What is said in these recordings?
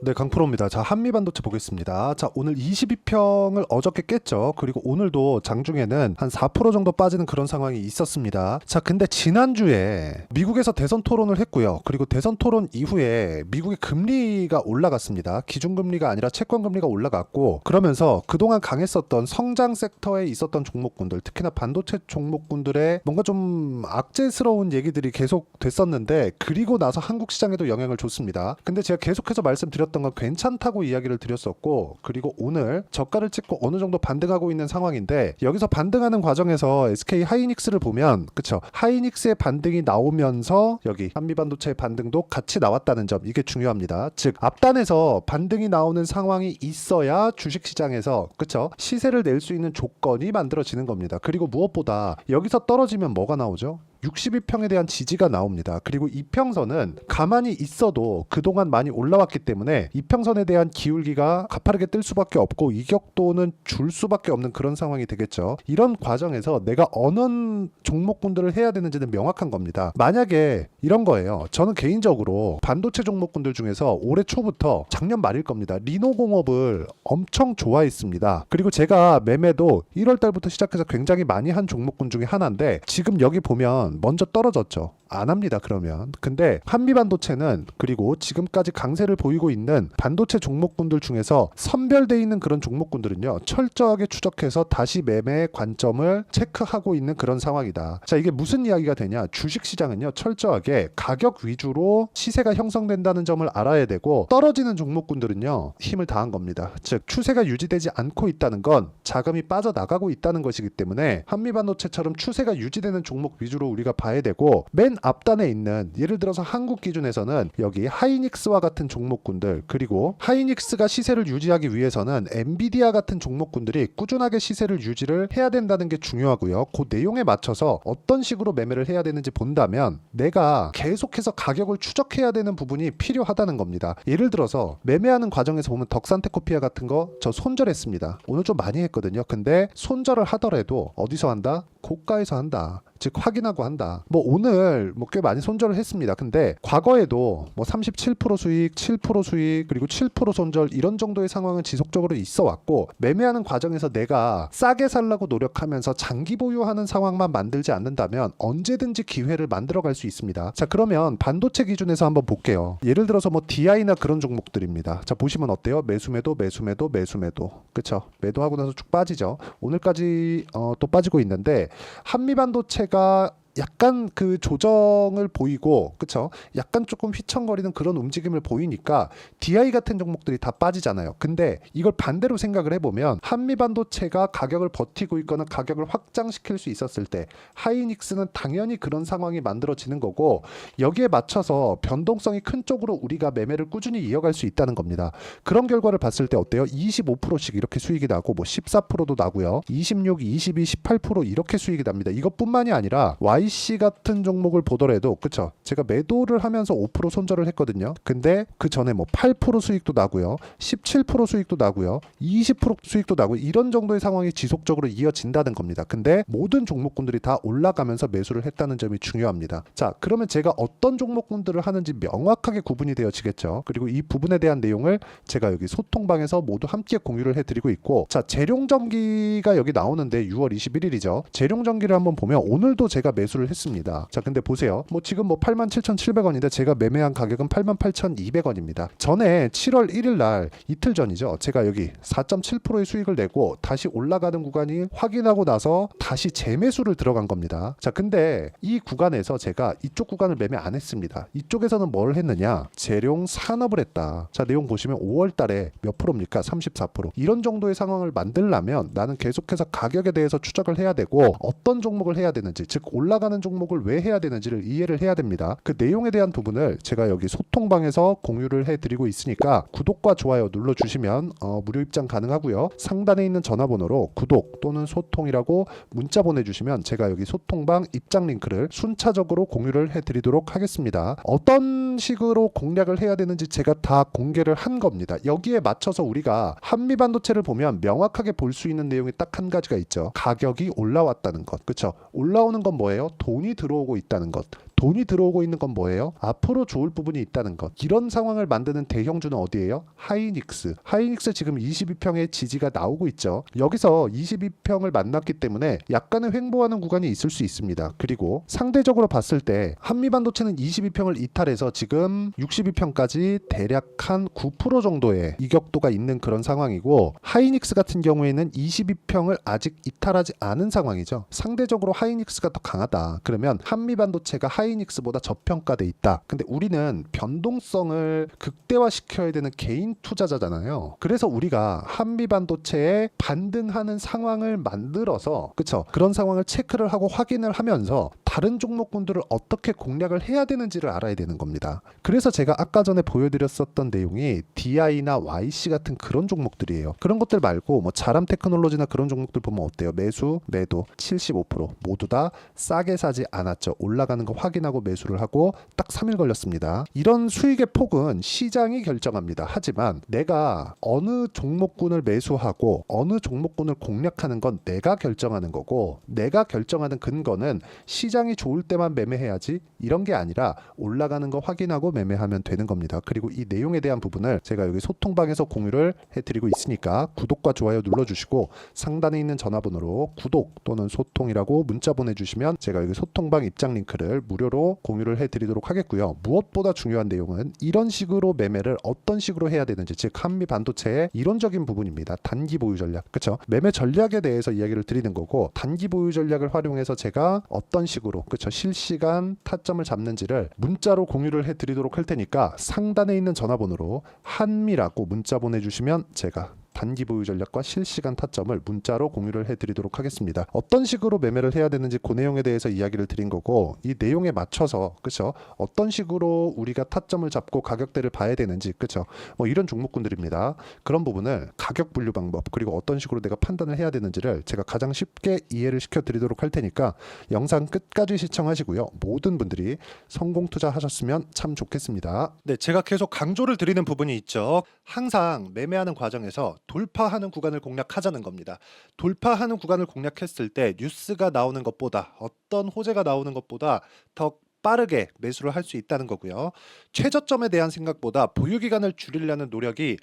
네, 강프로입니다. 자, 한미반도체 보겠습니다. 자, 오늘 22평을 어저께 깼죠. 그리고 오늘도 장중에는 한 4% 정도 빠지는 그런 상황이 있었습니다. 자, 근데 지난주에 미국에서 대선 토론을 했고요. 그리고 대선 토론 이후에 미국의 금리가 올라갔습니다. 기준금리가 아니라 채권금리가 올라갔고, 그러면서 그동안 강했었던 성장 섹터에 있었던 종목군들, 특히나 반도체 종목군들의 뭔가 좀 악재스러운 얘기들이 계속 됐었는데, 그리고 나서 한국 시장에도 영향을 줬습니다. 근데 제가 계속해서 말씀드렸 던 건 괜찮다고 이야기를 드렸었고 그리고 오늘 저가를 찍고 어느 정도 반등하고 있는 상황인데 여기서 반등하는 과정에서 SK 하이닉스를 보면 그쵸 하이닉스의 반등이 나오면서 여기 한미반도체의 반등도 같이 나왔다는 점 이게 중요합니다. 즉 앞단에서 반등이 나오는 상황이 있어야 주식시장에서 그쵸 시세를 낼 수 있는 조건이 만들어지는 겁니다. 그리고 무엇보다 여기서 떨어지면 뭐가 나오죠 62평에 대한 지지가 나옵니다. 그리고 이평선은 가만히 있어도 그동안 많이 올라왔기 때문에 이평선에 대한 기울기가 가파르게 뜰 수밖에 없고 이격도는 줄 수밖에 없는 그런 상황이 되겠죠. 이런 과정에서 내가 어느 종목군들을 해야 되는지는 명확한 겁니다. 만약에 이런 거예요. 저는 개인적으로 반도체 종목군들 중에서 올해 초부터 작년 말일 겁니다. 리노공업을 엄청 좋아했습니다. 그리고 제가 매매도 1월 달부터 시작해서 굉장히 많이 한 종목군 중에 하나인데 지금 여기 보면 먼저 떨어졌죠. 안 합니다. 그러면. 근데 한미 반도체는 그리고 지금까지 강세를 보이고 있는 반도체 종목군들 중에서 선별돼 있는 그런 종목군들은요. 철저하게 추적해서 다시 매매 관점을 체크하고 있는 그런 상황이다. 자, 이게 무슨 이야기가 되냐? 주식 시장은요. 철저하게 가격 위주로 시세가 형성된다는 점을 알아야 되고 떨어지는 종목군들은요. 힘을 다한 겁니다. 즉 추세가 유지되지 않고 있다는 건 자금이 빠져나가고 있다는 것이기 때문에 한미 반도체처럼 추세가 유지되는 종목 위주로 우리가 봐야 되고 맨 앞단에 있는 예를 들어서 한국 기준에서는 여기 하이닉스와 같은 종목군들 그리고 하이닉스가 시세를 유지하기 위해서는 엔비디아 같은 종목군들이 꾸준하게 시세를 유지를 해야 된다는 게 중요하고요. 그 내용에 맞춰서 어떤 식으로 매매를 해야 되는지 본다면 내가 계속해서 가격을 추적해야 되는 부분이 필요하다는 겁니다. 예를 들어서 매매하는 과정에서 보면 덕산테코피아 같은 거 저 손절했습니다. 오늘 좀 많이 했거든요. 근데 손절을 하더라도 어디서 한다? 고가에서 한다. 즉 확인하고 한다. 뭐 오늘 뭐 꽤 많이 손절을 했습니다. 근데 과거에도 뭐 37% 수익, 7% 수익, 그리고 7% 손절 이런 정도의 상황은 지속적으로 있어 왔고 매매하는 과정에서 내가 싸게 살라고 노력하면서 장기 보유하는 상황만 만들지 않는다면 언제든지 기회를 만들어 갈 수 있습니다. 자, 그러면 반도체 기준에서 한번 볼게요. 예를 들어서 뭐 DI나 그런 종목들입니다. 자, 보시면 어때요? 매수매도 매수매도 매수매도. 그쵸 매도하고 나서 쭉 빠지죠. 오늘까지 어, 또 빠지고 있는데 한미 반도체 가 약간 그 조정을 보이고 그쵸 약간 조금 휘청거리는 그런 움직임을 보이니까 DI 같은 종목들이 다 빠지잖아요. 근데 이걸 반대로 생각을 해보면 한미 반도체가 가격을 버티고 있거나 가격을 확장시킬 수 있었을 때 하이닉스는 당연히 그런 상황이 만들어지는 거고 여기에 맞춰서 변동성이 큰 쪽으로 우리가 매매를 꾸준히 이어갈 수 있다는 겁니다. 그런 결과를 봤을 때 어때요? 25%씩 이렇게 수익이 나고 뭐 14%도 나고요. 26, 22, 18% 이렇게 수익이 납니다. 이것뿐만이 아니라 YC 같은 종목을 보더라도 그쵸? 제가 매도를 하면서 5% 손절을 했거든요. 근데 그 전에 뭐 8% 수익도 나고요. 17% 수익도 나고요. 20% 수익도 나고 이런 정도의 상황이 지속적으로 이어진다는 겁니다. 근데 모든 종목군들이 다 올라가면서 매수를 했다는 점이 중요합니다. 자, 그러면 제가 어떤 종목군들을 하는지 명확하게 구분이 되어지겠죠. 그리고 이 부분에 대한 내용을 제가 여기 소통방에서 모두 함께 공유를 해드리고 있고, 자, 재룡전기가 여기 나오는데 6월 21일이죠. 재룡전기를 한번 보면 오늘도 제가 매수 를 했습니다. 자, 근데 보세요. 뭐 지금 뭐 87,700원인데 제가 매매한 가격은 88,200원입니다. 전에 7월 1일 날 이틀 전이죠. 제가 여기 4.7%의 수익을 내고 다시 올라가는 구간이 확인하고 나서 다시 재매수를 들어간 겁니다. 자, 근데 이 구간에서 제가 이쪽 구간을 매매 안 했습니다. 이쪽에서는 뭘 했느냐? 재룡 산업을 했다. 자, 내용 보시면 5월 달에 몇 프로입니까? 34%. 이런 정도의 상황을 만들려면 나는 계속해서 가격에 대해서 추적을 해야 되고 어떤 종목을 해야 되는지, 즉 올라 가는 종목을 왜 해야 되는지를 이해를 해야 됩니다. 그 내용에 대한 부분을 제가 여기 소통방에서 공유를 해드리고 있으니까 구독과 좋아요 눌러주시면 어, 무료 입장 가능하고요. 상단에 있는 전화번호로 구독 또는 소통이라고 문자 보내주시면 제가 여기 소통방 입장 링크를 순차적으로 공유를 해드리도록 하겠습니다. 어떤 식으로 공략을 해야 되는지 제가 다 공개를 한 겁니다. 여기에 맞춰서 우리가 한미 반도체를 보면 명확하게 볼 수 있는 내용이 딱 한 가지가 있죠. 가격이 올라왔다는 것. 그렇죠? 올라오는 건 뭐예요? 돈이 들어오고 있다는 것. 돈이 들어오고 있는 건 뭐예요? 앞으로 좋을 부분이 있다는 것. 이런 상황을 만드는 대형주는 어디예요? 하이닉스. 하이닉스 지금 22평의 지지가 나오고 있죠. 여기서 22평을 만났기 때문에 약간의 횡보하는 구간이 있을 수 있습니다. 그리고 상대적으로 봤을 때 한미반도체는 22평을 이탈해서 지금 62평까지 대략 한 9% 정도의 이격도가 있는 그런 상황이고 하이닉스 같은 경우에는 22평을 아직 이탈하지 않은 상황이죠. 상대적으로 하이닉스가 더 강하다. 그러면 한미 반도체가 하이닉스보다 저평가돼 있다. 근데 우리는 변동성을 극대화시켜야 되는 개인 투자자잖아요. 그래서 우리가 한미 반도체에 반등하는 상황을 만들어서 그쵸 그런 상황을 체크를 하고 확인을 하면서 다른 종목군들을 어떻게 공략을 해야 되는지를 알아야 되는 겁니다. 그래서 제가 아까 전에 보여드렸었던 내용이 DI나 YC 같은 그런 종목들이에요. 그런 것들 말고 뭐 자람 테크놀로지나 그런 종목들 보면 어때요? 매수, 매도 75% 모두 다 싸게 사지 않았죠. 올라가는 거 확인하고 매수를 하고 딱 3일 걸렸습니다. 이런 수익의 폭은 시장이 결정합니다. 하지만 내가 어느 종목군을 매수하고 어느 종목군을 공략하는 건 내가 결정하는 거고 내가 결정하는 근거는 시장 이 좋을 때만 매매해야지 이런 게 아니라 올라가는 거 확인하고 매매하면 되는 겁니다. 그리고 이 내용에 대한 부분을 제가 여기 소통방에서 공유를 해드리고 있으니까 구독과 좋아요 눌러주시고 상단에 있는 전화번호로 구독 또는 소통이라고 문자 보내주시면 제가 여기 소통방 입장 링크를 무료로 공유를 해드리도록 하겠고요. 무엇보다 중요한 내용은 이런 식으로 매매를 어떤 식으로 해야 되는지 즉 한미 반도체의 이론적인 부분입니다. 단기 보유 전략 그렇죠? 매매 전략에 대해서 이야기를 드리는 거고 단기 보유 전략을 활용해서 제가 어떤 식으로 그렇죠? 실시간 타점을 잡는지를 문자로 공유를 해드리도록 할 테니까 상단에 있는 전화번호로 한미라고 문자 보내주시면 제가 단기 보유 전략과 실시간 타점을 문자로 공유를 해드리도록 하겠습니다. 어떤 식으로 매매를 해야 되는지 그 내용에 대해서 이야기를 드린 거고 이 내용에 맞춰서 그렇죠? 어떤 식으로 우리가 타점을 잡고 가격대를 봐야 되는지 그렇죠? 뭐 이런 종목군들입니다. 그런 부분을 가격 분류 방법 그리고 어떤 식으로 내가 판단을 해야 되는지를 제가 가장 쉽게 이해를 시켜드리도록 할 테니까 영상 끝까지 시청하시고요. 모든 분들이 성공 투자하셨으면 참 좋겠습니다. 네, 제가 계속 강조를 드리는 부분이 있죠. 항상 매매하는 과정에서 돌파하는 구간을 공략하자는 겁니다. 돌파하는 구간을 공략했을 때 뉴스가 나오는 것보다 어떤 호재가 나오는 것보다 더 빠르게 매수를 할 수 있다는 거고요. 최저점에 대한 생각보다 보유 기간을 줄이려는 노력이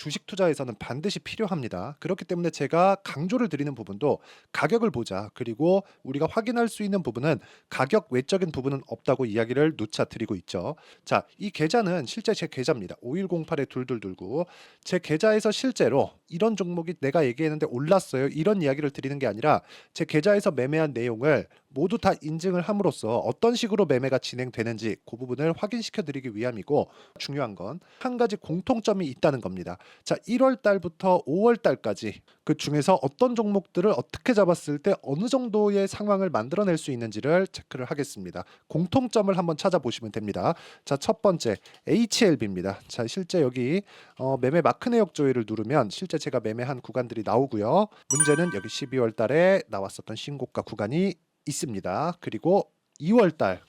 주식 투자에서는 반드시 필요합니다. 그렇기 때문에 제가 강조를 드리는 부분도 가격을 보자. 그리고 우리가 확인할 수 있는 부분은 가격 외적인 부분은 없다고 이야기를 누차 드리고 있죠. 자, 이 계좌는 실제 제 계좌입니다. 5108에 둘둘둘구. 제 계좌에서 실제로 이런 종목이 내가 얘기했는데 올랐어요. 이런 이야기를 드리는 게 아니라 제 계좌에서 매매한 내용을 모두 다 인증을 함으로써 어떤 식으로 매매가 진행되는지 그 부분을 확인시켜 드리기 위함이고 중요한 건 한 가지 공통점이 있다는 겁니다. 자, 1월 달부터 5월 달까지 그 중에서 어떤 종목들을 어떻게 잡았을 때 어느 정도의 상황을 만들어낼 수 있는지를 체크를 하겠습니다. 공통점을 한번 찾아보시면 됩니다. 자, 첫 번째 HLB입니다. 자, 실제 여기 어, 매매 마크 내역 조회를 누르면 실제 제가 매매한 구간들이 나오고요. 문제는 여기 12월 달에 나왔었던 신고가 구간이 있습니다. 그리고 2월 달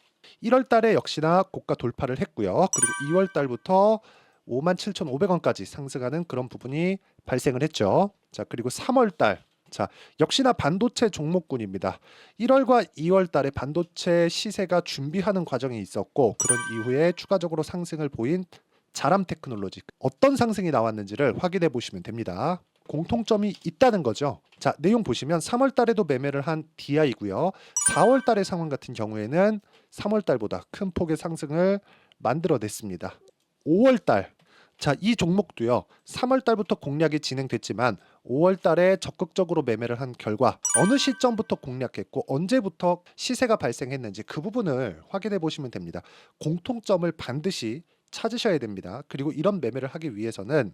1월 달에 역시나 고가 돌파를 했고요. 그리고 2월 달부터 57,500원까지 상승하는 그런 부분이 발생을 했죠. 자, 그리고 3월 달 자, 역시나 반도체 종목군입니다. 1월과 2월 달에 반도체 시세가 준비하는 과정이 있었고 그런 이후에 추가적으로 상승을 보인 자람 테크놀로지 어떤 상승이 나왔는지를 확인해 보시면 됩니다. 공통점이 있다는 거죠. 자, 내용 보시면 3월 달에도 매매를 한 DI고요. 4월 달의 상황 같은 경우에는 3월 달보다 큰 폭의 상승을 만들어냈습니다. 5월 달 자, 이 종목도요. 3월 달부터 공략이 진행됐지만 5월 달에 적극적으로 매매를 한 결과 어느 시점부터 공략했고 언제부터 시세가 발생했는지 그 부분을 확인해 보시면 됩니다. 공통점을 반드시 찾으셔야 됩니다. 그리고 이런 매매를 하기 위해서는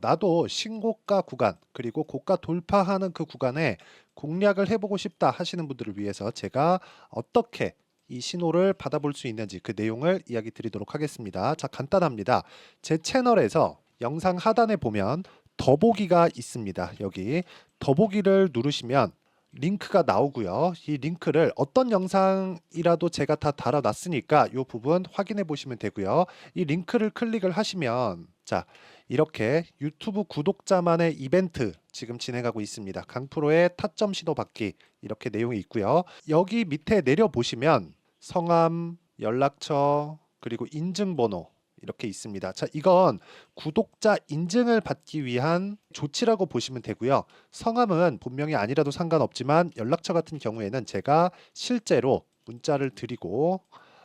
나도 신고가 구간 그리고 고가 돌파하는 그 구간에 공략을 해보고 싶다 하시는 분들을 위해서 제가 어떻게 이 신호를 받아볼 수 있는지 그 내용을 이야기 드리도록 하겠습니다. 자, 간단합니다. 제 채널에서 영상 하단에 보면 더보기가 있습니다. 여기 더보기를 누르시면 링크가 나오고요. 이 링크를 어떤 영상이라도 제가 다 달아놨으니까 이 부분 확인해 보시면 되고요. 이 링크를 클릭을 하시면 자 이렇게 유튜브 구독자만의 이벤트 지금 진행하고 있습니다. 강프로의 타점 신호 받기 이렇게 내용이 있고요. 여기 밑에 내려 보시면 성함, 연락처 그리고 인증번호 이렇게 있습니다. 자, 이건 구독자 인증을 받기 위한 조치라고 보시면 되고요. 성함은 본명이 아니라도 상관없지만 연락처 같은 경우에는 제가 실제로 문자를 드리고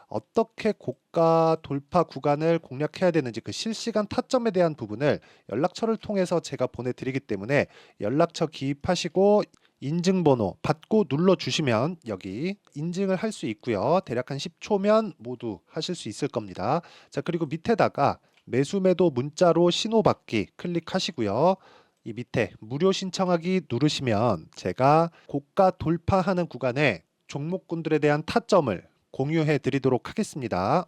어떻게 고가 돌파 구간을 공략해야 되는지 그 실시간 타점에 대한 부분을 연락처를 통해서 제가 보내드리기 때문에 연락처 기입하시고 인증번호 받고 눌러주시면 여기 인증을 할 수 있고요. 대략 한 10초면 모두 하실 수 있을 겁니다. 자 그리고 밑에다가 매수 매도 문자로 신호 받기 클릭하시고요. 이 밑에 무료 신청하기 누르시면 제가 고가 돌파하는 구간에 종목군들에 대한 타점을 공유해 드리도록 하겠습니다.